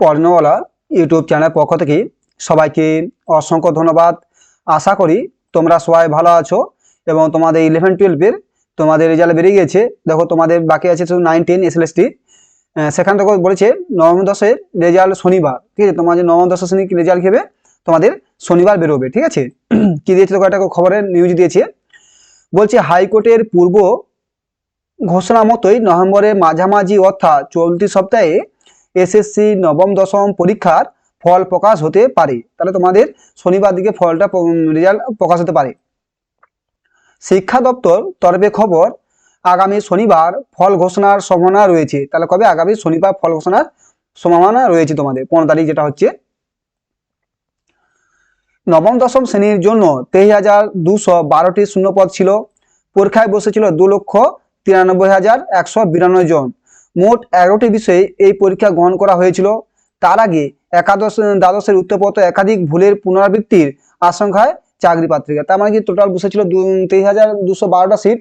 পর্ণওয়ালা YouTube channel পক্ষ থেকে সবাইকে অসংখ্য ধন্যবাদ। আশা করি তোমরা সবাই ভালো আছো এবং তোমাদের ইলেভেন টুয়েলভের তোমাদের রেজাল্ট বেরিয়ে গিয়েছে দেখো তোমাদের বাকি আছে শুধু nine ten S L S T সেখান থেকে বলেছে নবম দশের রেজাল্ট শনিবার। ঠিক আছে তোমাদের নবম দশ শ্রেণি রেজাল্ট খেবে, তোমাদের শনিবার বেরোবে, ঠিক আছে? কি দিয়েছে তোকে একটা খবরের নিউজ দিয়েছে। বলছে হাইকোর্টের পূর্ব ঘোষণা মতোই নভেম্বরের মাঝামাঝি অর্থাৎ চলতি সপ্তাহে এসএসসি নবম, দশম পরীক্ষার ফল প্রকাশ হতে পারে। তাহলে তোমাদের শনিবার দিকে ফলটা রেজাল্ট প্রকাশ হতে পারে। শিক্ষা দপ্তর তরফে খবর, আগামী শনিবার ফল ঘোষণার সম্ভাবনা রয়েছে। তাহলে কবে? আগামী শনিবার ফল ঘোষণার সম্ভাবনা রয়েছে তোমাদের। পনেরো তারিখ যেটা হচ্ছে। নবম, দশম শ্রেণির জন্য তেইশ হাজার দুশো বারোটি শূন্যপদ ছিল। পরীক্ষায় বসেছিল দু লক্ষ তিরানব্বই হাজার একশো বিরানব্বই জন। মোট এগারোটি বিষয়ে এই পরীক্ষা গ্রহণ করা হয়েছিল। তার আগে একাদশ, দ্বাদশের উত্তরপত্র একাধিক ভুলের পুনরাবৃত্তির আশঙ্কায় চাকরি পাত্রিকা তার মানে কি টোটাল বসেছিল তেইশ হাজার দুশো বারোটা সিট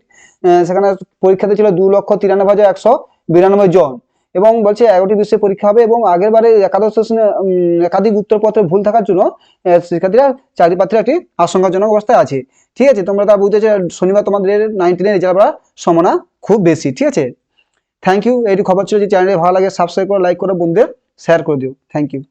সেখানে পরীক্ষাতে ছিল দু লক্ষ তিরানব্বই হাজার একশো বিরানব্বই জন। এবং বলছে এগারোটি বিষয়ে পরীক্ষা হবে এবং আগের বারে একাদশ একাধিক উত্তরপত্রে ভুল থাকার জন্য শিক্ষার্থীরা, চাকরি প্রার্থীরা একটি আশঙ্কাজনক অবস্থায় আছে। ঠিক আছে, তোমরা তা বুঝতে শনিবার তোমাদের নাইনটিনের রেজাল্ট সম্ভাবনা খুব বেশি। ঠিক আছে? থ্যাংক ইউ এইটি খবর ছিল যে চ্যানেলে ভালো লাগে সাবস্ক্রাইব করে লাইক করে, বন্ধুদের শেয়ার করে দিও। Thank you